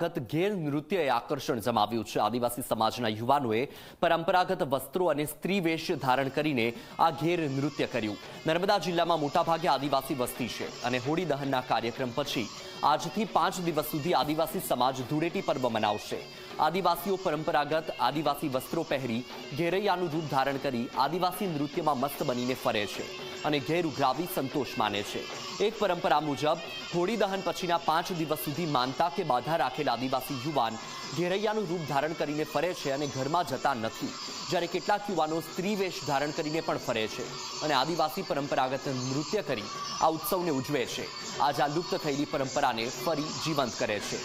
પરંપરાગત ઘેર નૃત્યએ આકર્ષણ જમાવ્યું છે. આદિવાસી સમાજના યુવાનોએ પરંપરાગત વસ્ત્રો અને સ્ત્રી ધારણ કરીને આ ઘેર નૃત્ય કર્યું. નર્મદા જિલ્લામાં મોટાભાગે આદિવાસી વસ્તી છે અને હોળી દહનના કાર્યક્રમ પછી આજથી પાંચ દિવસ સુધી આદિવાસી સમાજ ધૂળેટી પર્વ મનાવશે. આદિવાસીઓ પરંપરાગત આદિવાસી વસ્ત્રો પહેરી ઘેરૈયાનું રૂપ ધારણ કરી આદિવાસી નૃત્યમાં મસ્ત બનીને ફરે છે. અને ઘેર ઉઘરાવી સંતોષ માને છે. એક પરંપરા મુજબ, હોળી દહન પછીના પાંચ દિવસ સુધી માનતા કે બાધા રાખેલ આદિવાસી યુવાન ઘેરૈયાનું રૂપ ધારણ કરીને ફરે છે અને ઘરમાં જતા નથી. જ્યારે કેટલાક યુવાનો સ્ત્રીવેશ ધારણ કરીને પણ ફરે છે અને આદિવાસી પરંપરાગત નૃત્ય કરી આ ઉત્સવને ઉજવે છે. આજ આ લુપ્ત થયેલી પરંપરાને ફરી જીવંત કરે છે.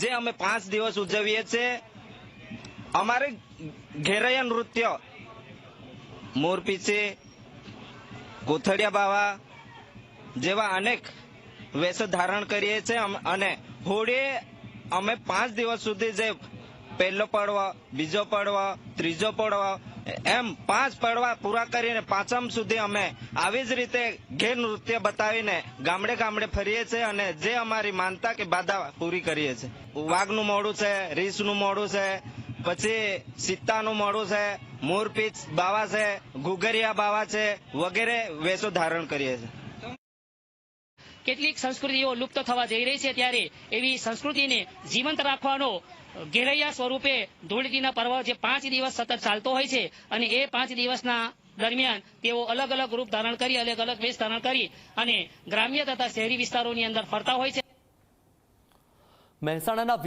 જે અમે પાંચ દિવસ ઉજવીએ છીએ અમારે ઘેરૈયા નૃત્ય. મોરપીછી કોથળિયા બાવા જેવા અનેક વેશ ધારણ કરીએ છીએ અને હોળીએ અમે પાંચ દિવસ સુધી જે પહેલો પડવો, બીજો પડવો, ત્રીજો પડવો, એમ પાંચ પડવા પૂરા કરીને પાંચમ સુધી અમે આવી જ રીતે ઘેર નૃત્ય બતાવીને ગામડે ગામડે ફરીએ છીએ અને જે અમારી માનતા કે બાધા પૂરી કરીએ છીએ. વાઘનું મોડું છે, રીસનું મોડું છે પછી સીતાનું મોડું છે મોરપીચ બાવા છે ઘુઘરિયા બાવા છે વગેરે વેશો ધારણ કરીએ છીએ. કેટલીક સંસ્કૃતિઓ લુપ્ત થવા જઈ રહી છે ત્યારે એવી સંસ્કૃતિને જીવંત રાખવાનો ઘેરૈયા સ્વરૂપે ધૂળેટીના પર્વ જે પાંચ દિવસ સતત ચાલતો હોય છે અને એ પાંચ દિવસના દરમિયાન તેઓ અલગ અલગ રૂપ ધારણ કરી અલગ અલગ વેશ ધારણ કરી અને ગ્રામ્ય તથા શહેરી વિસ્તારોની અંદર ફરતા હોય છે. મહેસાણાના